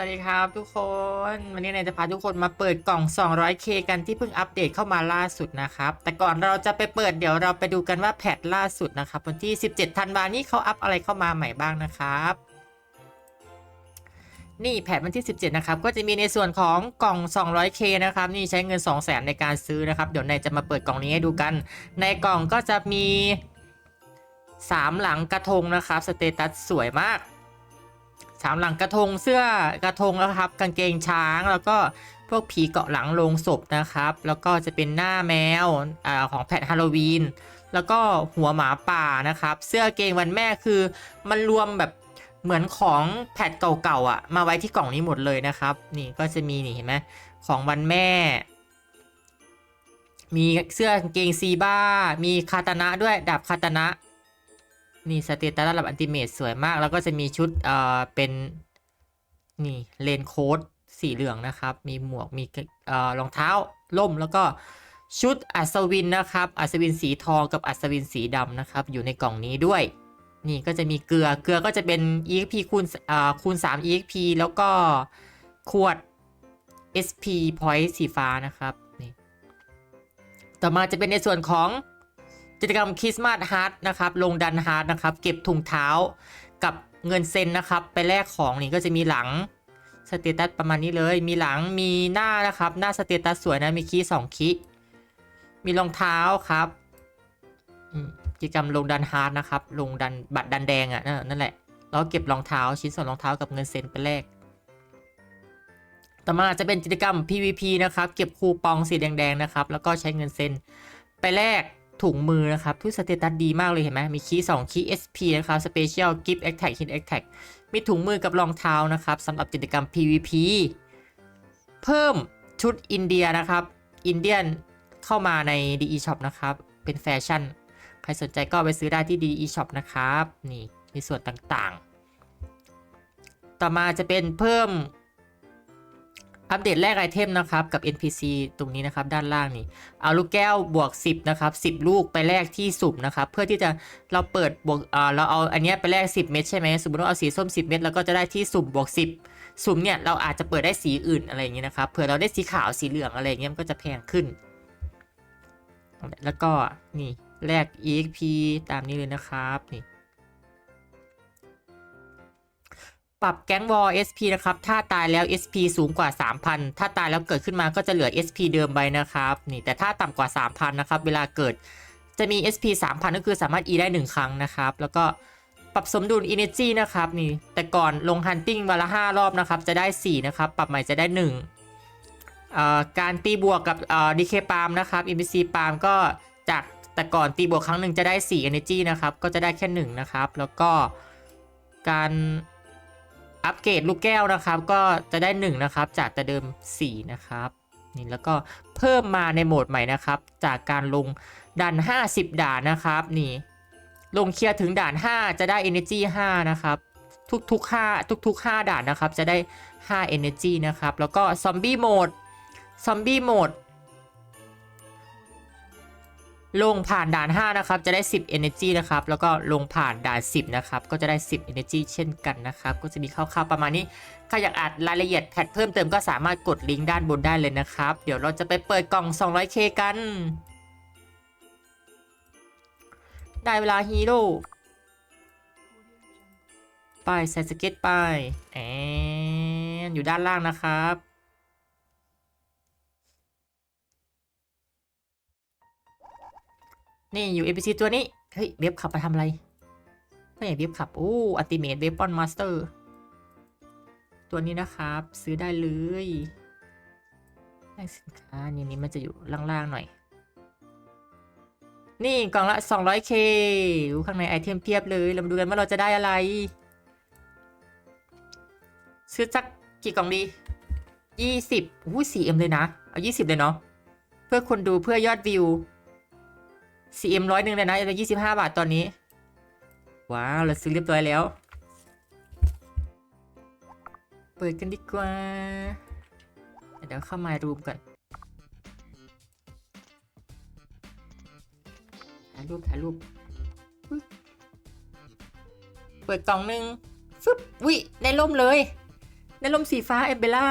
สวัสดีครับทุกคน วันนี้เนยจะพาทุกคนมาเปิดกล่อง 200k กันที่เพิ่งอัปเดตเข้ามาล่าสุดนะครับ แต่ก่อนเราจะไปเปิดเดี๋ยวเราไปดูกันว่าแพทล่าสุดนะครับ วันที่ 17ธันวานี้เขาอัปอะไรเข้ามาใหม่บ้างนะครับนี่แพทวันที่ 17 นะครับ ก็จะมีในส่วนของกล่อง 200k นะครับ นี่ใช้เงิน 200,000 ในการซื้อนะครับ เดี๋ยวนายจะมาเปิดกล่องนี้ให้ดูกัน ในกล่องก็จะมี 3หลังกระทงนะครับสเตตัสสวยมากสามหลังกระทงเสื้อกระทงนะครับกางเกงช้างแล้วก็พวกผีเกาะหลังโลงศพนะครับ แล้วก็จะเป็นหน้าแมวอของแพทฮาโลวีนแล้วก็หัวหมาป่านะครับ เสื้อเกงวันแม่คือมันรวมแบบเหมือนของแพทเก่าๆอะ มาไว้ที่กล่องนี้หมดเลยนะครับ นี่ก็จะมีนี่เห็นไหมของวันแม่ มีเสื้อกางเกงซีบ้า มีคาตานะด้วยดาบคาตานะ นี่สเตตัสระดับอันติเมตสวยมาก แล้วก็จะมีชุดเอ่อเป็นนี่เลนโค้ดสีเหลืองนะครับ มีหมวกมีเอ่อรองเท้าล่มแล้วก็ชุดอัศวินนะครับ อัศวินสีทองกับอัศวินสีดำนะครับ อยู่ในกล่องนี้ด้วย นี่ก็จะมีเกลือเกลือก็จะเป็น EXP คูณเอ่อคูณ 3 EXP แล้วก็ขวด SP point สีฟ้านะครับนี่ต่อมาจะเป็นในส่วนของ กิจกรรมคริสต์มาสฮาร์ดนะครับ ลงดันฮาร์ดนะครับ เก็บถุงเท้ากับเงินเซ็นนะครับ ไปแลกของนี่ก็จะมีหลังสเตตัสประมาณนี้เลย มีหลังมีหน้านะครับ หน้าสเตตัสสวยนะ มีคีย์สองคีย์มีรองเท้าครับกิจกรรมลงดันฮาร์ดนะครับ ลงดันบัตรดันแดงอะ่ะนั่นนั่นแหละแล้วเก็บรองเท้าชิ้นส่วนรองเท้ากับเงินเซ็นไปแลกต่อมาจะเป็นกิจกรรม PVP นะครับ เก็บคูปองสีแดงๆนะครับ แล้วก็ใช้เงินเซ็นไปแลก ถุงมือนะครับทุกสเตตัสดีมากเลยเห็นไหมมีคีย์2คีย์ SP นะครับ Special Gift Attack Hit Attack มีถุงมือกับรองเท้านะครับสำหรับกิจกรรม PVP เพิ่มชุดอินเดียนะครับ อินเดียนเข้ามาใน DE Shop นะครับ เป็นแฟชั่น ใครสนใจก็ไปซื้อได้ที่ DE Shop นะครับ นี่ในส่วนต่างๆ ต่อมาจะเป็นเพิ่ม อัปเดตแรกไอเทมนะครับกับ NPC ตรงนี้นะครับด้านล่างนี่เอาลูกแก้วบวก 10นะครับ10 ลูกไปแลกที่สุ่มนะครับเพื่อที่จะเราเปิดบวกเอ่อเราเอาอันนี้ไปแลก10 เม็ดใช่ไหมสมมติว่าเอาสีส้ม 10 เม็ดแล้วก็จะได้ที่สุ่มบวก 10 สุ่มเนี่ยเราอาจจะเปิดได้สีอื่นอะไรอย่างเงี้ยนะครับเผื่อเราได้สีขาวสีเหลืองอะไรเงี้ยมันก็จะแพงขึ้น แล้วก็นี่แลก EXP ตามนี้เลยนะครับนี่ ปรับแก๊งวอล SP นะครับ ถ้าตายแล้ว SP สูงกว่า 3,000 ถ้าตายแล้วเกิดขึ้นมาก็จะเหลือ SP เดิมไปนะครับ นี่แต่ถ้าต่ำกว่า 3,000 นะครับ เวลาเกิดจะมี SP 3,000 ก็คือสามารถ E ได้ 1 ครั้งนะครับ แล้วก็ปรับสมดุล Energy นะครับนี่ แต่ก่อนลง Hunting วันละ 5 รอบนะครับ จะได้ 4 นะครับ ปรับใหม่จะได้1เอ่อการตีบวกกับเอ่อ DK ปาล์มนะครับ NPC ปาล์มก็จากแต่ก่อนตีบวกครั้งหนึ่งจะได้ 4 Energy นะครับ ก็จะได้แค่ 1 นะครับ แล้วก็การ อัปเกรดลูกแก้วนะครับก็จะได้1นะครับจากแต่เดิม 4 นะครับนี่แล้วก็เพิ่มมาในโหมดใหม่นะครับ จากการลงด่าน 50 ด่านนะครับนี่ลงเคลียร์ถึงด่าน 5 จะได้ Energy 5 นะครับ ทุกๆ5ทุกๆ 5 ด่านนะครับ จะได้ 5 Energy นะครับ แล้วก็ซอมบี้โหมดซอมบี้โหมด ลงผ่านด่าน 5 นะครับ จะได้ 10 energy นะครับ แล้วก็ลงผ่านด่าน 10 นะครับ ก็จะได้ 10 energy เช่นกันนะครับ ก็จะมีคร่าวๆประมาณนี้ ใครอยากอ่านรายละเอียดแพทเพิ่มเติมก็สามารถกดลิงก์ด้านบนได้เลยนะครับ เดี๋ยวเราจะไปเปิดกล่อง 200k กัน ได้เวลาฮีโร่ ไปใส่สเก็ตไปแอนอยู่ด้านล่างนะครับ นี่อยู่ NPC ตัวนี้ เฮ้ยเว็บขับไปทำอะไรไม่อยากเว็บขับ โอ้อัติเมตเวปอนมาสเตอร์ ตัวนี้นะครับ ซื้อได้เลยแลกสินค้านี่นี่มันจะอยู่ล่างๆหน่อย นี่กล่องละ 200k อยู่ข้างในไอเทมเพียบเลย เรามาดูกันว่าเราจะได้อะไร ซื้อสักกี่กล่องดี 20อู้ 4m เลยนะ เอา 20 เลยเนาะ เพื่อคนดูเพื่อยอดวิว 4M ร้อยหนึ่งเลยนะจะยี่สิบห้าบาทตอนนี้ ว้าวเราซื้อเรียบร้อยแล้ว เปิดกันดีกว่า เดี๋ยวเข้ามารูมก่อนถ่ายรูปถ่ายรูป เปิดกล่องหนึ่งฟึบวิได้ล่มเลย ได้ล่มสีฟ้าเอเบล่า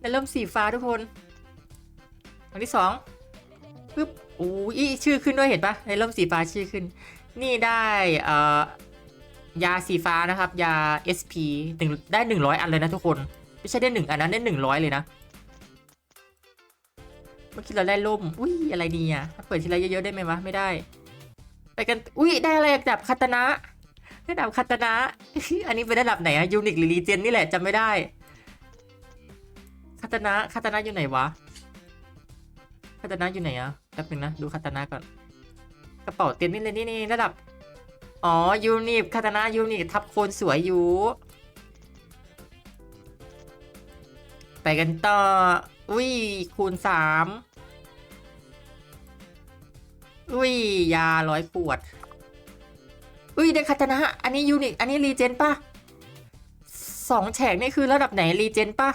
ได้ล่มสีฟ้าทุกคนอันที่สองปึ๊บ อู้ยชื่อขึ้นด้วยเห็นปะในล่มสีฟ้าชื่อขึ้น นี่ได้เอ่อยาสีฟ้านะครับ ยา SP หนึ่งได้หนึ่งร้อยอันเลยนะทุกคน ไม่ใช่ได้หนึ่งอันนั้นได้หนึ่งร้อยเลยนะ เมื่อกี้เราได้ล่ม อุ้ยอะไรดีอะถ้าเปิดทีละเยอะๆได้ไหมวะไม่ได้ ไปกัน อุ้ยได้อะไรดับคาตนะได้ดับคาตนะ อันนี้เป็นระดับไหนอะยูนิคหรือรีเจนนี่แหละจำไม่ได้คาตนะคาตนะอยู่ไหนวะคาตนะอยู่ไหนอะ แป๊บนึงนะ ดูคาตานะก่อน กระเป๋าเต็มนี่เลยนี่นี่ระดับ อ๋อ ยูนิคคาตานะยูนิคทับโคนสวยอยู่ ไปกันต่อ อุ้ย คูณสามอุ้ย ยาร้อยขวด อุ้ยได้คาตานะ อันนี้ยูนิค อันนี้รีเจนป่ะสองแฉกนี่คือระดับไหนรีเจนป่ะ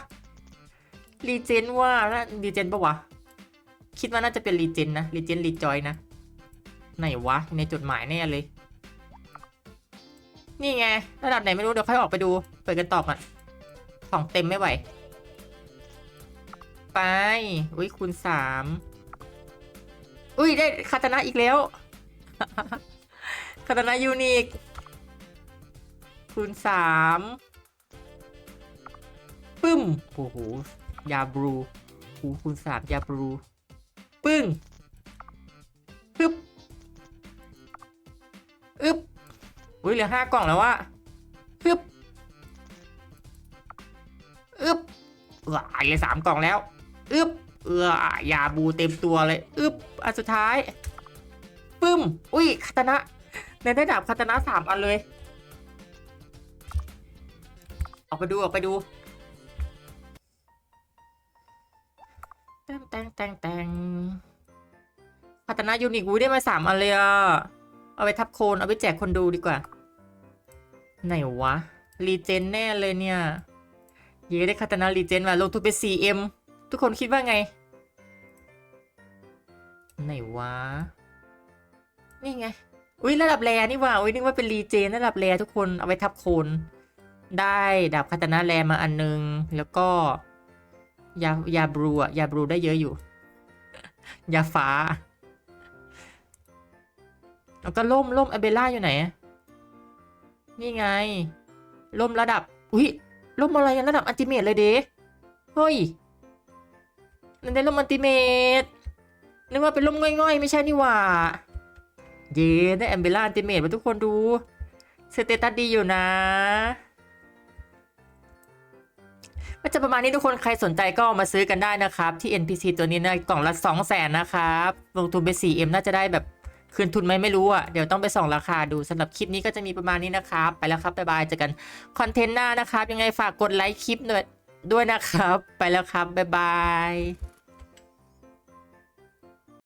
รีเจนว่าน่ารีเจนปะวะ คิดว่าน่าจะเป็นรีเจนนะรีเจนรีจอยนะ ไหนวะในจดหมายแน่เลย นี่ไง ระดับไหนไม่รู้ เดี๋ยวค่อยออกไปดู เปิดกันต่อก่อนของเต็มไม่ไหว ไป อุ้ยคูณสามอุ้ยได้คาตนะอีกแล้วคาตนะยูนิคคูณสามปึ้ม โอ้โห ยาบลูคูคูณสามยาบลู งปึ๊บอึบอุ้ยเหลือห้ากล่องแล้ววะฮึบอึบว้ายเหลือสามกล่องแล้วอึบเออยาบูเต็มตัวเลยอึบอันสุดท้ายปึ้ม อุ้ยคาตนะในได้ดาบคาตนะสามอันเลย ออกไปดูออกไปดู งแตงแตงแตงคาตนะยูนิควูได้มาสามอันเลยอะเอาไปทับโคนเอาไปแจกคนดูดีกว่า ไหนวะ รีเจนแน่เลยเนี่ยเย้ได้คาตานารีเจนมาลงทุนไป 4M ทุกคนคิดว่าไง ไหนวะ นี่ไง อุ้ยระดับแรนี่ว่าอุ้ยนึกว่าเป็นรีเจนระดับแรทุกคนเอาไปทับโคน ได้ดาบคาตานาแรมาอันนึง แล้วก็ ยายาบลูอะยาบลูได้เยอะอยู่ ยาฟ้า แล้วก็ล่มล่มอเบล่าอยู่ไหน นี่ไง ล่มระดับ อุ้ยล่มอะไรระดับอัลติเมทเลยเด้เฮ้ยนั่นได้ล่มอัลติเมทนึกว่าเป็นล่มง่อยๆ ไม่ใช่นี่หว่า เย้ได้แอมเบล่าอัลติเมทมาทุกคนดูสเตตัสดีอยู่นะ ก็จะประมาณนี้ทุกคนใครสนใจก็เอามาซื้อกันได้นะครับ ที่ NPC ตัวนี้นะกล่องละ 2 0 0แสนนะครับลงทุนไป 4M น่าจะได้แบบคืนทุนไหมไม่รู้อะ เดี๋ยวต้องไปส่องราคาดูสำหรับคลิปนี้ก็จะมีประมาณนี้นะครับ ไปแล้วครับ บ๊ายบายเจอกันคอนเทนต์หน้านะครับ ยังไงฝากกดไลค์คลิปด้วยด้วยนะครับ ไปแล้วครับ บ๊ายบาย